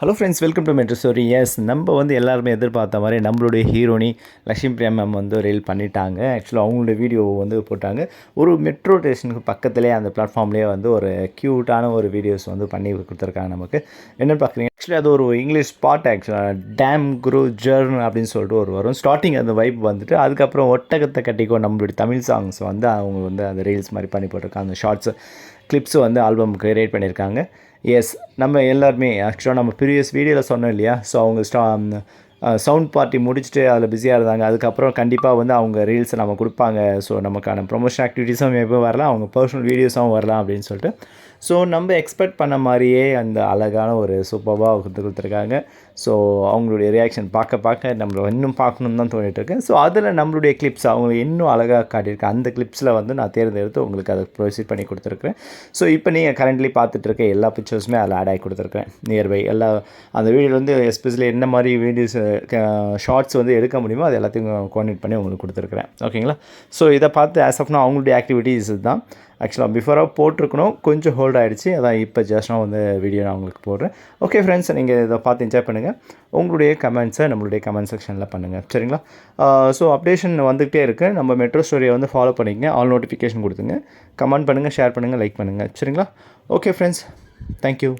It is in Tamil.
Hello friends welcome to Metro Story yes நம்ம வந்து எல்லாருமே எதிர்பார்த்த மாதிரி நம்மளுடைய ஹீரோனி லக்ஷ்மி பிரியா மேம் வந்து ரீல் பண்ணிட்டாங்க. ஆக்சுவலாக அவங்களுடைய வீடியோ வந்து போட்டாங்க. ஒரு மெட்ரோ ஸ்டேஷனுக்கு பக்கத்துலேயே அந்த பிளாட்ஃபார்ம்லேயே வந்து ஒரு க்யூட்டான ஒரு வீடியோஸ் வந்து பண்ணி கொடுத்துருக்காங்க நமக்கு. என்ன பார்க்குறீங்க? ஆக்சுவலி அது ஒரு இங்கிலீஷ் ஸ்பாட் ஆக்சுவலாக டேம் குரு ஜர்ன் அப்படின்னு சொல்லிட்டு ஒரு வரும். ஸ்டார்டிங் அந்த வைப் வந்துட்டு அதுக்கப்புறம் ஒட்டகத்தை கட்டிக்கோ நம்மளுடைய தமிழ் சாங்ஸ் வந்து அவங்க வந்து அந்த ரீல்ஸ் மாதிரி பண்ணி போட்டிருக்காங்க. அந்த ஷார்ட்ஸ் கிளிப்ஸ் வந்து ஆல்பம் கிரியேட் பண்ணியிருக்காங்க. எஸ் நம்ம எல்லாருமே ஆக்சுவலாக நம்ம ப்ரீவியஸ் வீடியோவில் சொன்னோம் இல்லையா? ஸோ அவங்க ஸ்டா சவுண்ட் பார்ட்டி முடிச்சுட்டு அதில் பிஸியாக இருந்தாங்க. அதுக்கப்புறம் கண்டிப்பாக வந்து அவங்க ரீல்ஸை நம்ம கொடுப்பாங்க. ஸோ நமக்கான ப்ரொமோஷன் ஆக்டிவிட்டீஸும் எப்போ வரலாம். அவங்க பர்சனல் வீடியோஸும் வரலாம் அப்படின்னு சொல்லிட்டு. ஸோ நம்ம எக்ஸ்பெக்ட் பண்ண மாதிரியே அந்த அழகான ஒரு சூப்பராக கொடுத்து கொடுத்துருக்காங்க. ஸோ அவங்களுடைய ரியாக்ஷன் பார்க்க பார்க்க நம்மளை இன்னும் பார்க்கணுன்னு தான் தோணிட்டு இருக்கு ஸோ அதில் நம்மளுடைய கிளிப்ஸ் அவங்க இன்னும் அழகாக காட்டியிருக்கேன் அந்த கிளிப்ஸில் வந்து நான் தேர்ந்தெடுத்து உங்களுக்கு அதை ப்ரொசீட் பண்ணி கொடுத்துருக்குறேன். ஸோ இப்போ நீங்கள் கரண்ட்லி பார்த்துட்ருக்க எல்லா பிக்சர்ஸுமே அதில் ஆட் ஆகி கொடுத்துருக்கேன் நியர்பை எல்லா அந்த வீடியோ வந்து எஸ்பெஷலி என்ன மாதிரி வீடியோஸ் ஷார்ட்ஸ் வந்து எடுக்க முடியுமோ அது எல்லாத்தையும் கோஆர்டினேட் பண்ணி உங்களுக்கு கொடுத்துருக்குறேன். ஓகேங்களா ஸோ இதை பார்த்து ஆஸ் ஆஃப்னா அவங்களுடைய ஆக்டிவிட்டீஸ் தான் ஆக்சுவலாக பிஃபோராக போட்டிருக்கணும். கொஞ்சம் ஹோல்ட் ஆகிடுச்சு அதான் இப்போ ஜஸ்ட் வந்து வீடியோ நான் உங்களுக்கு போடுறேன். ஓகே ஃப்ரெண்ட்ஸ் நீங்கள் இதை பார்த்து என்ஜாய் பண்ணுங்கள் உங்களுடைய கமெண்ட்ஸை நம்மளுடைய கமெண்ட் செக்ஷனில் பண்ணுங்கள் சரிங்களா? ஸோ அப்டேஷன் வந்துகிட்டே இருக்குது நம்ம மெட்ரோ ஸ்டோரியை வந்து ஃபாலோ பண்ணிக்கங்க. ஆல் நோட்டிஃபிகேஷன் கொடுத்துங்க. கமெண்ட் பண்ணுங்கள் ஷேர் பண்ணுங்கள் லைக் பண்ணுங்கள் சரிங்களா? Okay friends thank you